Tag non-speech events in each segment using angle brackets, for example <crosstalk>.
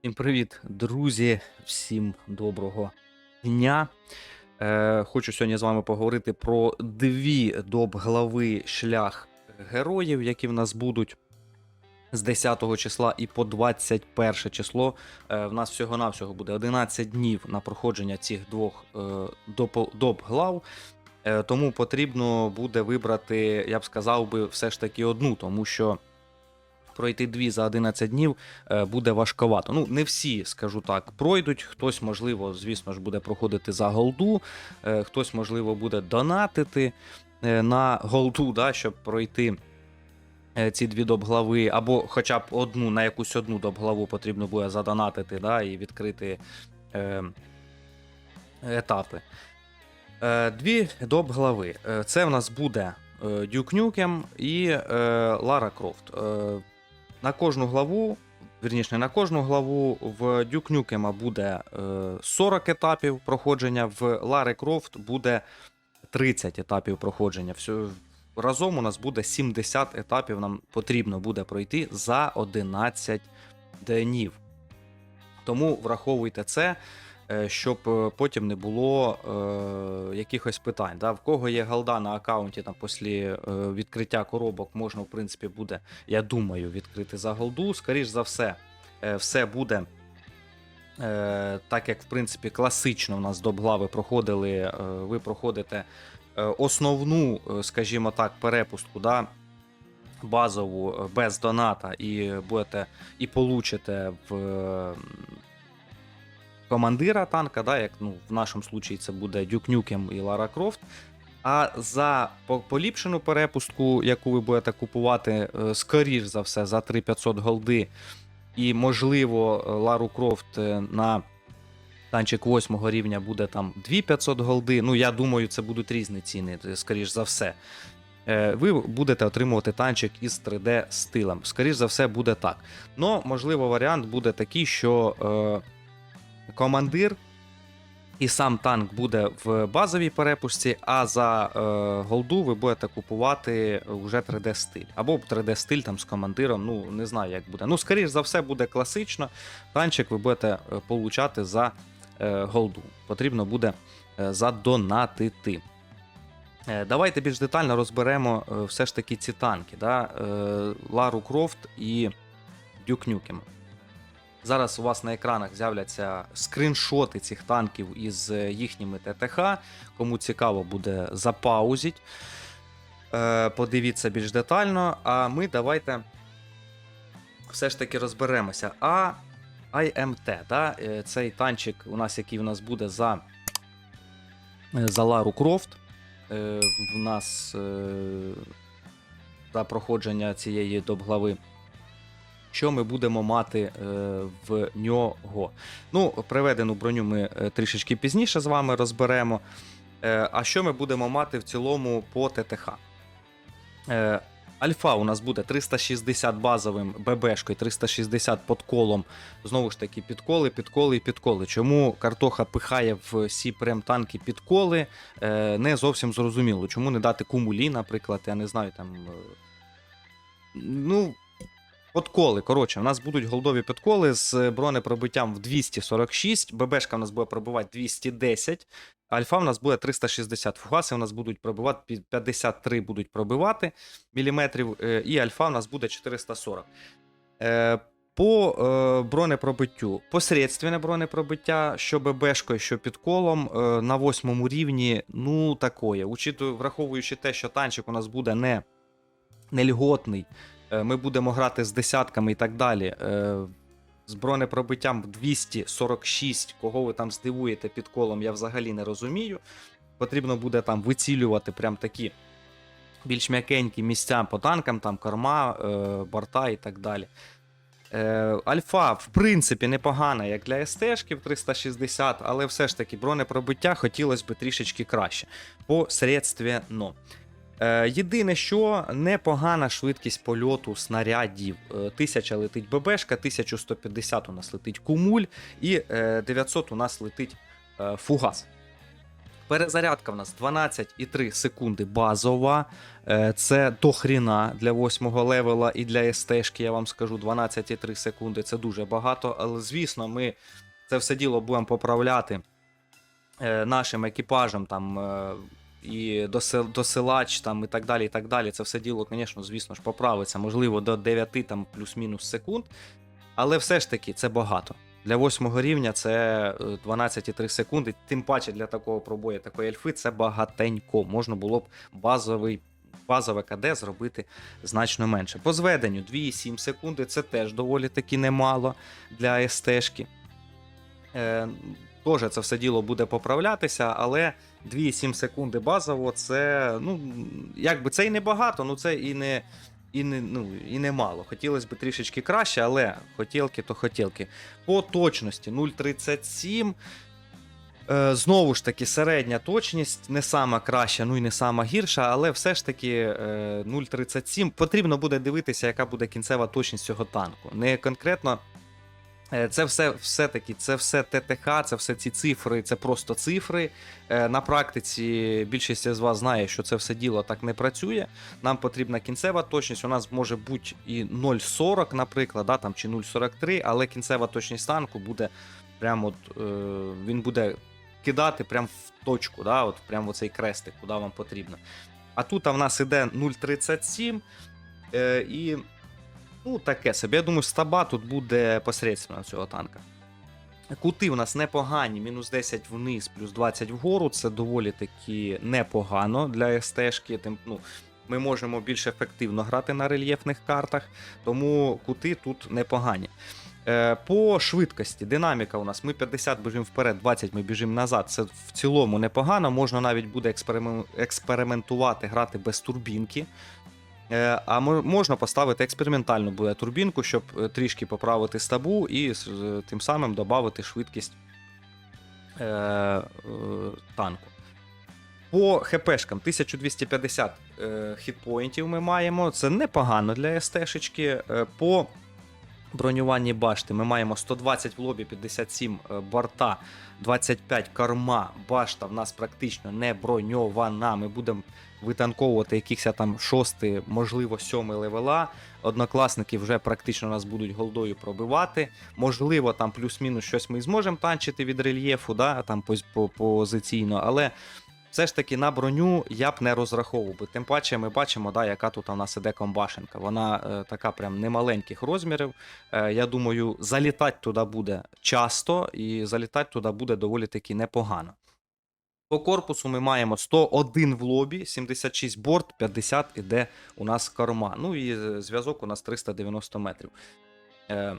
Всім привіт, друзі! Всім доброго дня. Е, хочу сьогодні з вами поговорити про дві доп-глави шлях героїв, які в нас будуть з 10 числа і по 21 число. Е, в нас всього-навсього буде 11 днів на проходження цих двох е, доп- доп-глав. Е, тому потрібно буде вибрати, я б сказав би, все ж таки одну, тому що пройти дві за 11 днів е, буде важковато. Ну, не всі, скажу так, пройдуть. Хтось, можливо, звісно ж, буде проходити за голду, е, хтось, можливо, буде донатити е, на голду, да, щоб пройти. Ці дві доп-глави, або хоча б одну на якусь одну доп-главу потрібно буде задонатити да, і відкрити е, етапи. Е, дві доп-глави. Е, Це в нас буде Дюк Нюкем і е, Лара Крофт. Е, на кожну главу, вірніше, на кожну главу в Дюк Нюкема буде е, 40 етапів проходження, в Лари Крофт буде 30 етапів проходження. Разом у нас буде 70 етапів, нам потрібно буде пройти за 11 днів. Тому враховуйте це, е, щоб е, потім не було е, якихось питань. Да? В кого є голда на аккаунті там, після е, відкриття коробок, можна, в принципі, буде, я думаю, відкрити за голду. Скоріш за все, е, все буде. Е, так як в принципі класично в нас доп-глави проходили, е, ви проходите е, основну, е, скажімо так, перепустку, да, базову е, без доната, і будете і получите в е, командира танка, да, як ну, в нашому случаї це буде Дюк Нюкем і Лара Крофт. А за поліпшену перепустку, яку ви будете купувати, е, скоріш за все, за 3500 голди, і, можливо, Лару Крофт е, на танчик 8 рівня буде там 2500 голди. Ну, я думаю, це будуть різні ціни, е, скоріш за все. Ви будете отримувати танчик із 3D стилем. Скоріш за все, буде так. Но, можливо, варіант буде такий, що командир і сам танк буде в базовій перепустці, а за е, голду ви будете купувати вже 3D стиль. Або 3D стиль там з командиром. Ну, не знаю, як буде. Ну, скоріш за все, буде класично. Танчик ви будете е, получати за е, голду. Потрібно буде е, задонатити. Е, Давайте більш детально розберемо е, все ж таки ці танки. Да? Е, Лару Крофт і Дюк Нюкем. Зараз у вас на екранах з'являться скріншоти цих танків із е, їхніми ТТХ. Кому цікаво буде запаузіть. Е, Подивіться більш детально. А ми давайте все ж таки розберемося. А IMT, да? е, цей танчик, у нас, який у нас буде за, за Лару Крофт. В нас за проходження цієї доп-глави що ми будемо мати е, в нього. Ну, приведену броню ми е, трішечки пізніше з вами розберемо. Е, а що ми будемо мати в цілому по ТТХ? Альфа у нас буде 360 базовим ББшкою, 360 подколом. Знову ж таки, підколи, підколи і підколи. Чому картоха пихає в всі прем-танки підколи? Не зовсім зрозуміло. Чому не дати кумулі, наприклад, я не знаю там. Ну, Подколи, коротше, у нас будуть голдові підколи з бронепробиттям в 246, ББшка у нас буде пробивати 210, альфа у нас буде 360. Фугаси у нас будуть пробивати 53 будуть пробивати міліметрів, е, і альфа у нас буде 440. Е, По е, бронепробиттю посередственне бронепробиття, що ББшкою, що підколом на восьмому рівні, ну такое. Учитую, враховуючи те, що танчик у нас буде не, не льготний, ми будемо грати з десятками і так далі. е, З бронепробиттям 246, кого ви там здивуєте під колом, я взагалі не розумію. Потрібно буде там вицілювати прям такі більш м'якенькі місця по танкам, там корма, е, борта і так далі. Е, Альфа, в принципі, непогана, як для СТ-шків 360, але все ж таки бронепробиття хотілося б трішечки краще. Посередственно. Е, єдине, що непогана швидкість польоту снарядів. Е, 1000 летить ББшка, 1150 у нас летить кумуль, і е, 900 у нас летить е, фугас. Перезарядка в нас 12,3 секунди базова. Е, Це до хріна для 8 левела і для СТшки, я вам скажу, 12,3 секунди це дуже багато. Але звісно, ми це все діло будемо поправляти е, нашим екіпажем там. Е, І досил- досилач там і так далі. і так далі. Це все діло, звісно, звісно ж, поправиться. Можливо, до 9 там плюс-мінус секунд. Але все ж таки це багато. Для восьмого рівня це е, 12,3 секунди. Тим паче для такого пробою, такої ельфи, це багатенько. Можна було б базовий, базове КД зробити значно менше. По зведенню 2,7 секунди це теж доволі таки немало для СТшки. Е, Теж це все діло буде поправлятися, але 2,7 секунди базово це, ну, якби це і не багато, ну це і не. І не, ну, і не мало. Хотілося б трішечки краще, але хотілки то хотілки. По точності 0,37. Е, знову ж таки, середня точність, не сама краща, ну і не сама гірша, але все ж таки е, 0,37. Потрібно буде дивитися, яка буде кінцева точність цього танку. Не конкретно. Е, Це все, все-таки, це все ТТХ, це все ці цифри, це просто цифри. Е, На практиці більшість з вас знає, що це все діло так не працює. Нам потрібна кінцева точність. У нас може бути і 0,40, наприклад, да, там, чи 0,43, але кінцева точність танку буде прямо от, е, він буде кидати прямо в точку, да, от прямо цей крестик, куди вам потрібно. А тут а в нас іде 0,37 е, і ну, таке собі. Я думаю, стаба тут буде посередственно цього танка. Кути у нас непогані, мінус 10 вниз, плюс 20 вгору. Це доволі таки непогано для СТшки. Тим, ну, ми можемо більш ефективно грати на рельєфних картах, тому кути тут непогані. Е, По швидкості, динаміка у нас. Ми 50 біжимо вперед, 20 ми біжимо назад. Це в цілому непогано. Можна навіть буде експериментувати, грати без турбінки. Е, А можна поставити експериментальну буде турбінку, щоб е, трішки поправити стабу і тим самим додати швидкість е, танку. По ХПшкам 1250 е, хітпоінтів ми маємо. Це непогано для СТ-шечки. По бронюванні башти ми маємо 120 в лобі, 57 е, борта, 25 корма. Башта в нас практично не броньована. Ми будемо витанковувати якихось там шостий, можливо, сьомий левела. Однокласники вже практично нас будуть голдою пробивати. Можливо, там плюс-мінус щось ми зможемо танчити від рельєфу, да, там позиційно, але. Все ж таки на броню я б не розраховував би. Тим паче ми бачимо, да, яка тут у нас іде комбашенка. Вона е, така прям немаленьких розмірів. Е, я думаю, залітати туди буде часто, і залітати туди буде доволі таки непогано. По корпусу ми маємо 101 в лобі, 76 борт, 50 іде у нас корма. Ну і е, зв'язок у нас 390 метрів. Е,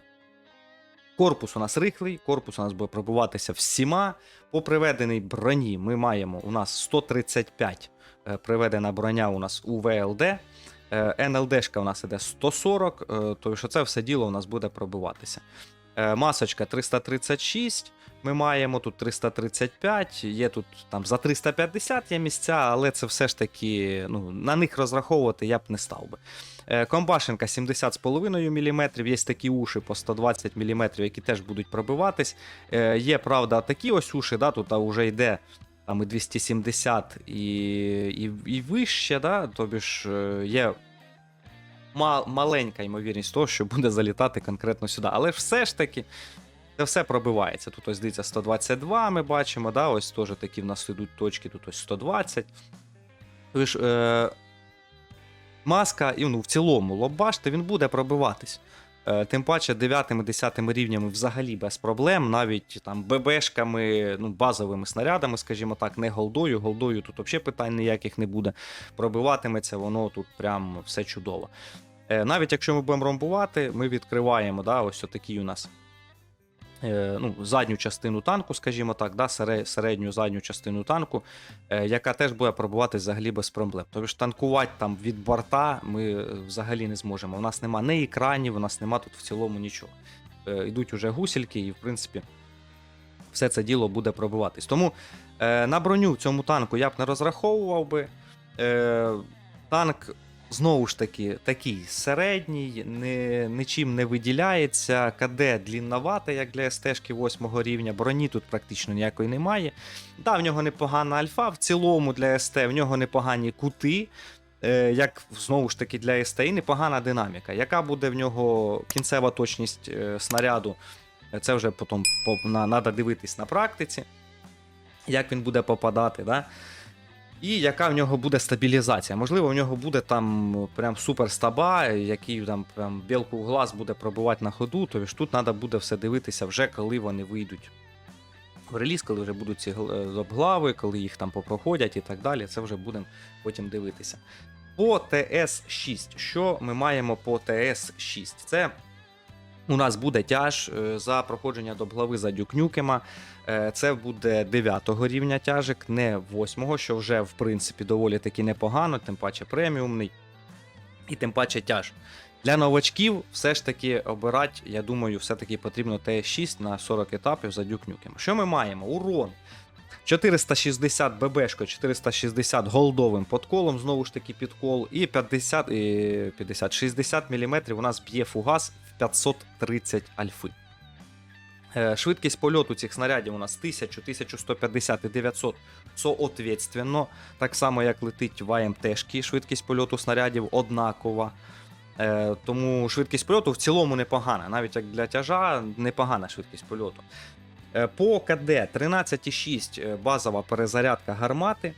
Корпус у нас рихлий, корпус у нас буде пробуватися всіма. По приведеній броні ми маємо у нас 135 е, приведена броня у нас у ВЛД. Е, НЛДшка у нас іде 140, е, то що це все діло у нас буде пробиватися. Масочка 336. Ми маємо тут 335, є тут там за 350 є місця, але це все ж таки ну, на них розраховувати я б не став би. Комбашенка 70,5 мм, є такі уші по 120 мм, які теж будуть пробиватись. Е, Є, правда, такі ось уші, да, тут вже йде там і 270 і, і, і вище, да, тобі ж е, є маленька ймовірність того, що буде залітати конкретно сюди. Але все ж таки. Це все пробивається. Тут ось дивіться 122 ми бачимо, да, ось теж такі в нас йдуть точки, тут ось 120. Тобто ж, е, маска, ну, в цілому лоб башти, він буде пробиватись. Е, тим паче 9-10 рівнями взагалі без проблем, навіть там ББшками, ну, базовими снарядами, скажімо так, не голдою. Голдою тут взагалі питань ніяких не буде. Пробиватиметься воно тут прям все чудово. Е, навіть якщо ми будемо ромбувати, ми відкриваємо да, ось такий у нас ну, задню частину танку, скажімо так, да, середню задню частину танку, е, яка теж буде пробувати взагалі без проблем. Тобто танкувати там від борта ми е, взагалі не зможемо. У нас нема ні екранів, у нас нема тут в цілому нічого. Е, Йдуть уже гусільки, і в принципі все це діло буде пробиватись. Тому е, на броню цьому танку я б не розраховував би. Е, танк Знову ж таки, такий середній, не, нічим не виділяється. КД длінновате, як для СТ-шки 8 рівня. Броні тут практично ніякої немає. Да, в нього непогана альфа. В цілому для СТ в нього непогані кути. Е, як знову ж таки для СТ, і непогана динаміка. Яка буде в нього кінцева точність е, снаряду? Це вже потім надо дивитись на практиці, як він буде попадати. Да? І яка в нього буде стабілізація. Можливо, в нього буде там прям супер стаба, який там прям білку в глаз буде пробивати на ходу. Тобто тут треба буде все дивитися вже, коли вони вийдуть в реліз, коли вже будуть ці е, обглави, коли їх там попроходять і так далі. Це вже будемо потім дивитися. По ТС-6. Що ми маємо по ТС-6? Це у нас буде тяж е, за проходження до обглави за дюкнюкема. Е, Це буде 9 рівня тяжик, не 8, що вже в принципі доволі таки непогано, тим паче преміумний і тим паче тяж. Для новачків все ж таки обирати, я думаю, все-таки потрібно ТС6 на 40 етапів за дюкнюкем. Що ми маємо? Урон 460 ББшко, 460 голдовим подколом, знову ж таки підкол, і 50, 50 60 мм у нас б'є фугас 530 альфи. Е, Швидкість польоту цих снарядів у нас 1000, 1150 і 900 соответственно. Так само, як летить в АМТшки, швидкість польоту снарядів однакова. Е, Тому швидкість польоту в цілому непогана. Навіть як для тяжа непогана швидкість польоту. Е, По КД 13,6 е, базова перезарядка гармати.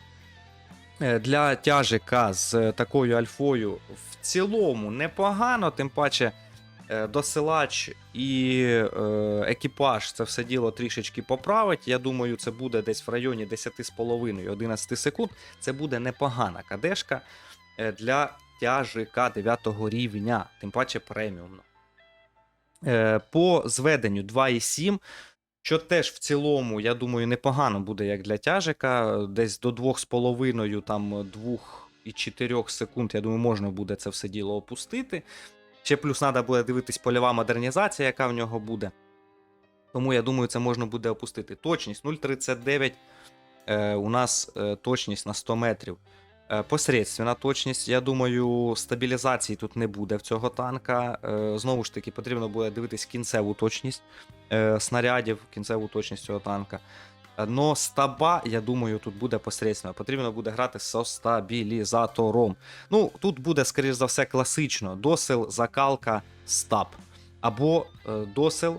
Для тяжика з такою альфою в цілому непогано, тим паче досилач і е, екіпаж це все діло трішечки поправить. Я думаю, це буде десь в районі 10,5-11 секунд. Це буде непогана кадешка е, для тяжика 9 рівня, тим паче преміумно. Е, По зведенню 2,7. Що теж в цілому, я думаю, непогано буде як для тяжика. Десь до 2,5, там 2,4 секунд, я думаю, можна буде це все діло опустити. Ще плюс треба буде дивитись польова модернізація, яка в нього буде. Тому я думаю, це можна буде опустити. Точність 0,39 е, у нас е, точність на 100 метрів. Е, посередственна точність. Я думаю, стабілізації тут не буде в цього танка. Е, знову ж таки, потрібно буде дивитись кінцеву точність е, снарядів, кінцеву точність цього танка. Но стаба, я думаю, тут буде посередственно. Потрібно буде грати со стабілізатором. Ну, тут буде, скоріш за все, класично: досил, закалка, стаб. Або е, досил,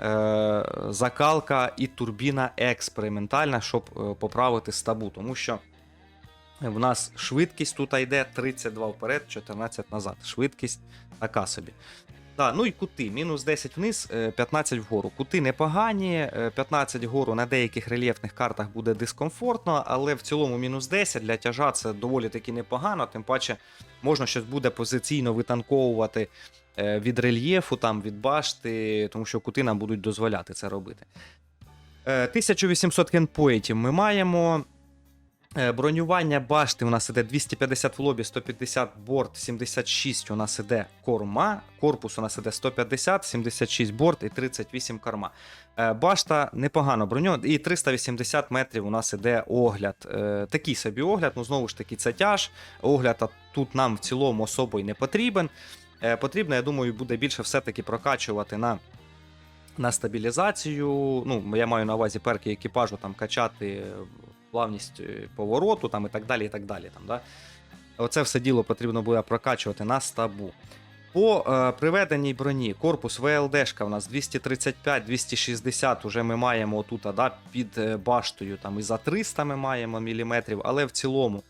е, закалка і турбіна експериментальна, щоб е, поправити стабу. Тому що в нас швидкість тут йде 32 вперед, 14 назад. Швидкість така собі. Да, ну і кути. Мінус 10 вниз, е, 15 вгору. Кути непогані, е, 15 вгору на деяких рельєфних картах буде дискомфортно, але в цілому мінус 10 для тяжа це доволі таки непогано. Тим паче можна щось буде позиційно витанковувати е, від рельєфу, там, від башти, тому що кути нам будуть дозволяти це робити. Е, 1800 кенпоїтів ми маємо. Е, Бронювання башти у нас іде 250 в лобі, 150 борт, 76 у нас іде корма. Корпус у нас іде 150, 76 борт і 38 корма. Е, Башта непогано броньована, і 380 метрів у нас іде огляд. Е, Такий собі огляд, ну знову ж таки, це тяж. Огляд тут нам в цілому особо й не потрібен. Потрібно, я думаю, буде більше все-таки прокачувати на. На стабілізацію, ну я маю на увазі перки екіпажу там качати плавність повороту там і так далі. і так далі. Там, да? Оце все діло потрібно буде прокачувати на стабу. По е, приведеній броні корпус ВЛДшка у нас 235-260 уже ми маємо тут да, під е, баштою. Там і за 300 ми маємо міліметрів, але в цілому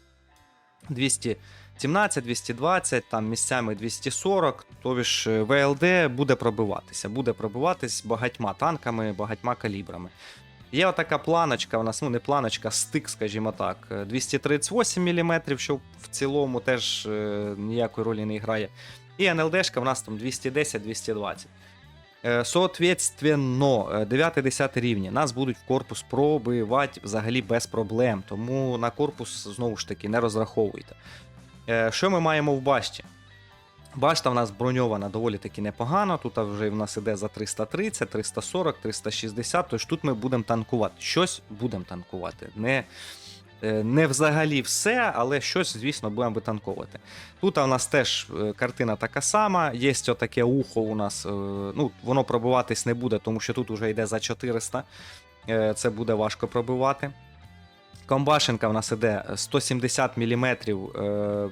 217, 220, там місцями 240, тобі ж е, ВЛД буде пробиватися. Буде пробиватись багатьма танками, багатьма калібрами. Є отака планочка, у нас ну не планочка, стик, скажімо так, е, 238 мм, що в цілому теж е, ніякої ролі не грає. І НЛДшка у нас там 210-220. Е, Соответственно, 9-10 рівні нас будуть в корпус пробивати взагалі без проблем. Тому на корпус знову ж таки не розраховуйте. Е, Що ми маємо в башті? Башта в нас броньована доволі таки непогано. Тут вже в нас іде за 330, 340, 360. Тож тут ми будемо танкувати. Щось будемо танкувати. Не Е, Не взагалі все, але щось, звісно, будемо витанковувати. Тут у нас теж е, картина така сама. Є отаке ухо у нас. е, Ну, воно пробиватись не буде, тому що тут вже йде за 400. Е, Це буде важко пробивати. Комбашенка в нас іде 170 мм,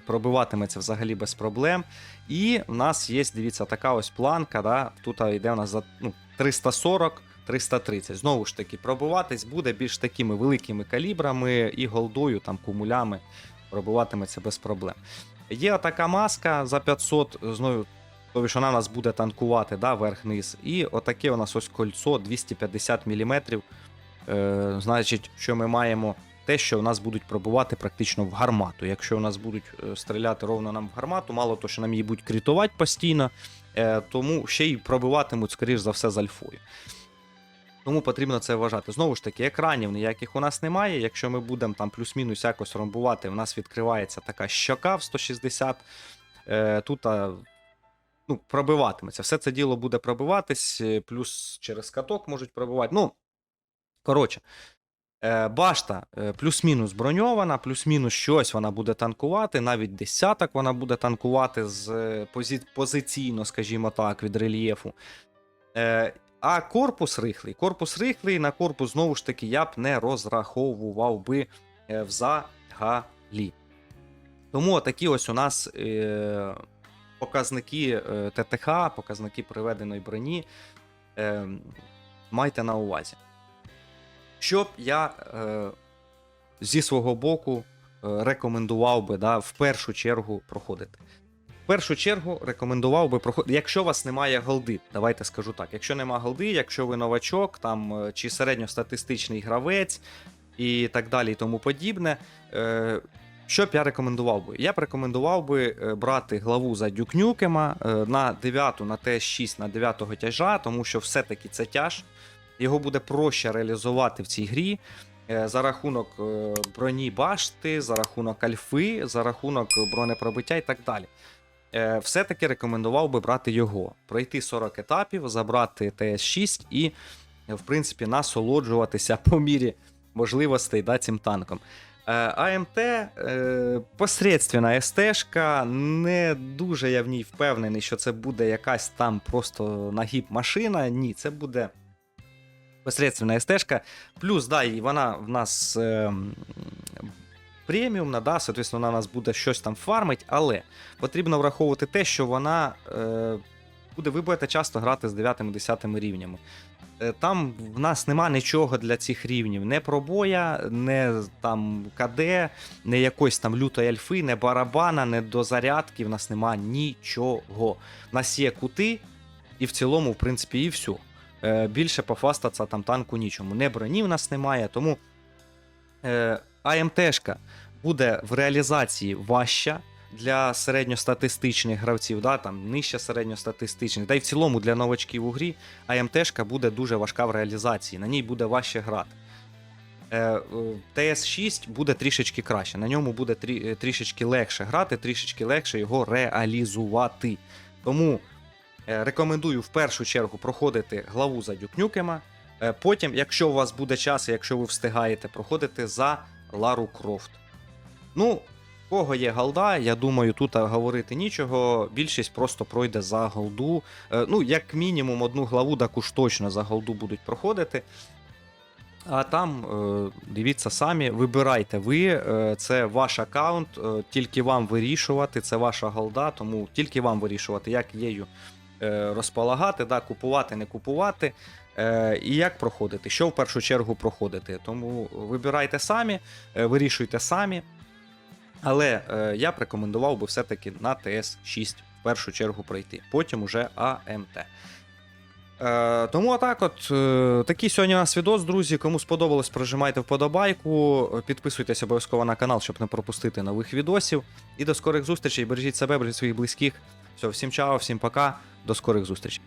пробиватиметься взагалі без проблем. І в нас є, дивіться, така ось планка. Да? Тут йде у нас за ну, 340. 330. Знову ж таки, пробиватись буде більш такими великими калібрами і голдою, там кумулями пробиватиметься без проблем. Є така маска за 500, знову, тобто що вона нас буде танкувати да, верх-низ. І отаке у нас ось кольцо 250 мм. Е, значить, що ми маємо те, що у нас будуть пробувати практично в гармату. Якщо у нас будуть е, стріляти ровно нам в гармату, мало то, що нам її будуть критувати постійно, е, тому ще й пробиватимуть, скоріш за все, з альфою. Тому потрібно це вважати. Знову ж таки, екранів ніяких у нас немає. Якщо ми будемо там плюс-мінус якось ромбувати, у нас відкривається така щока в 160. Е, тут ну, пробиватиметься. Все це діло буде пробиватись, плюс через каток можуть пробивати. Ну, коротше, башта е, плюс-мінус броньована, плюс-мінус щось вона буде танкувати, навіть десяток вона буде танкувати з е, позі- позиційно, скажімо так, від рельєфу. Е, а корпус рихлий. Корпус рихлий, на корпус знову ж таки я б не розраховував би е, взагалі. Тому такі ось у нас е, показники е, ТТХ, показники приведеної броні. Е, майте на увазі. Що б я е, зі свого боку е, рекомендував би да, в першу чергу проходити. В першу чергу рекомендував би проходити. Якщо у вас немає голди, давайте скажу так. Якщо нема голди, якщо ви новачок, там е, чи середньостатистичний гравець і так далі, і тому подібне. Е, що б я рекомендував би? Я б рекомендував би е, брати главу за дюкнюкема на 9, на Т6, на 9 тяжа, тому що все-таки це тяж. Його буде проще реалізувати в цій грі е, за рахунок е, броні башти, за рахунок альфи, за рахунок бронепробиття і так далі. Е, Все-таки рекомендував би брати його, пройти 40 етапів, забрати ТС6 і, в принципі, насолоджуватися <laughs> по мірі можливостей да, цим танком. АМТ посередственна СТ-шка, не дуже я в ній впевнений, що це буде якась там просто нагіб машина. Ні, це буде посередственна СТ-шка. Плюс, да, і вона в нас е, преміумна, да, соответственно, вона нас буде щось там фармить, але потрібно враховувати те, що вона е, буде, ви будете часто грати з 9-10 рівнями. Е, Там в нас нема нічого для цих рівнів: не пробоя, не там КД, не якоїсь там лютої альфи, не барабана, не дозарядки. В нас нема нічого. В нас є кути, і в цілому, в принципі, і все. Е, Більше пофастатися там танку нічому. Не броні в нас немає, тому е, АМТшка буде в реалізації важча для середньостатистичних гравців, да, там нижче середньостатистичних, та й в цілому для новачків у грі АМТшка буде дуже важка в реалізації, на ній буде важче грати. Е, ТС6 буде трішечки краще, на ньому буде трі, трішечки легше грати, трішечки легше його реалізувати. Тому рекомендую в першу чергу проходити главу за Дюкнюкема. Е, Потім, якщо у вас буде час, і якщо ви встигаєте, проходити за Лару Крофт. Ну, кого є голда, я думаю, тут говорити нічого. Більшість просто пройде за голду. Е, Ну, як мінімум, одну главу також точно за голду будуть проходити. А там е, дивіться самі, вибирайте ви, е, це ваш аккаунт, е, тільки вам вирішувати, це ваша голда, тому тільки вам вирішувати, як е, розполагати, да, купувати, не купувати. Е, і як проходити, що в першу чергу проходити. Тому вибирайте самі, е, вирішуйте самі. Але е, я б рекомендував би все-таки на ТС6 в першу чергу пройти, потім уже АМТ. Е, тому отак от, е, такий сьогодні у нас відос, друзі. Кому сподобалось, прожимайте вподобайку, е, підписуйтесь обов'язково на канал, щоб не пропустити нових відосів. І до скорих зустрічей. Бережіть себе, бережіть своїх близьких. Все, всім чао, всім пока, до скорих зустрічей.